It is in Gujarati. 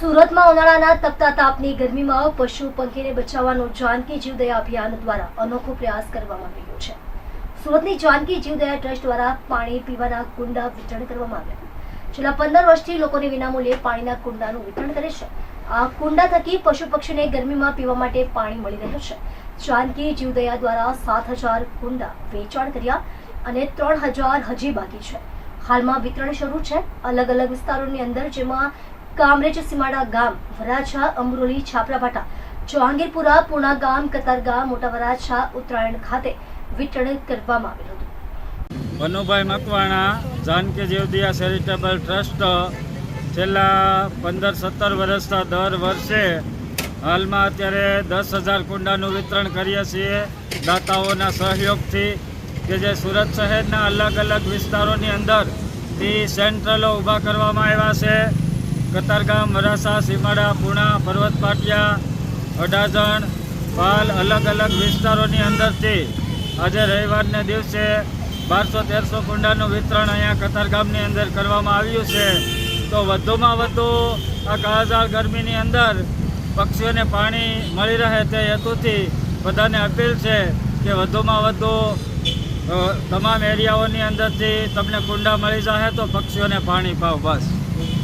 સુરતમાં ઉનાળાના તપતા તાપની ગરમીમાં પશુ પંખીને બચાવવાનો જાનકી જીવદયા અભિયાન દ્વારા અનોખો પ્રયાસ કરવામાં આવ્યો છે. સુરતની જાનકી જીવદયા ટ્રસ્ટ દ્વારા પાણી પીવાના કુંડા વિતરણ કરવામાં આવ્યા. છેલ્લા પંદર વર્ષથી લોકોને વિનામૂલ્યે પાણીના કુંડાનું વિતરણ કરે છે. આ કુંડા થકી પશુ પક્ષીને ગરમીમાં પીવા માટે પાણી મળી રહ્યું છે. જાનકી જીવદયા દ્વારા સાત હજાર કુંડા વેચાણ કર્યા અને ત્રણ હજાર હજી બાકી છે. હાલમાં વિતરણ શરૂ છે. અલગ અલગ વિસ્તારોની અંદર જેમાં કામરેજ સીમાડા ગામ વરાછા, અમરોલી, છાપરાભાટા, જહાંગીરપુરા, પૂણા ગામ, કતારગામ, મોટા વરાછા, ઉત્તરાયણ ખાતે વિતરણ કરવામાં આવ્યું હતું. મનુભાઈ મકવાણા, જાનકી જીવદિયા ચેરિટેબલ ટ્રસ્ટ છેલ્લા પંદર સત્તર વર્ષના દર વર્ષે હાલમાં અત્યારે દસ હજાર કુંડાનું વિતરણ કરીએ છીએ. દાતાઓના સહયોગથી કે જે સુરત શહેરના અલગ અલગ વિસ્તારોની અંદરથી સેન્ટ્રલો ઊભા કરવામાં આવ્યા છે. કતારગામ વરાસા સીમાડા, પૂણા, પર્વત પાટિયા, અડાજણ, પાલ અલગ અલગ વિસ્તારોની અંદરથી આજે રવિવારને દિવસે બારસો તેરસો કુંડાનું વિતરણ અહીંયા કતારગામની અંદર કરવામાં આવ્યું છે. તો વધુમાં વધુ આ કાળઝાળ ગરમીની અંદર પક્ષીઓને પાણી મળી રહે તે હેતુથી બધાને અપીલ છે કે વધુમાં વધુ તમામ એરિયાઓની અંદરથી તમને કુંડા મળી જશે તો પક્ષીઓને પાણી પાવ બસ.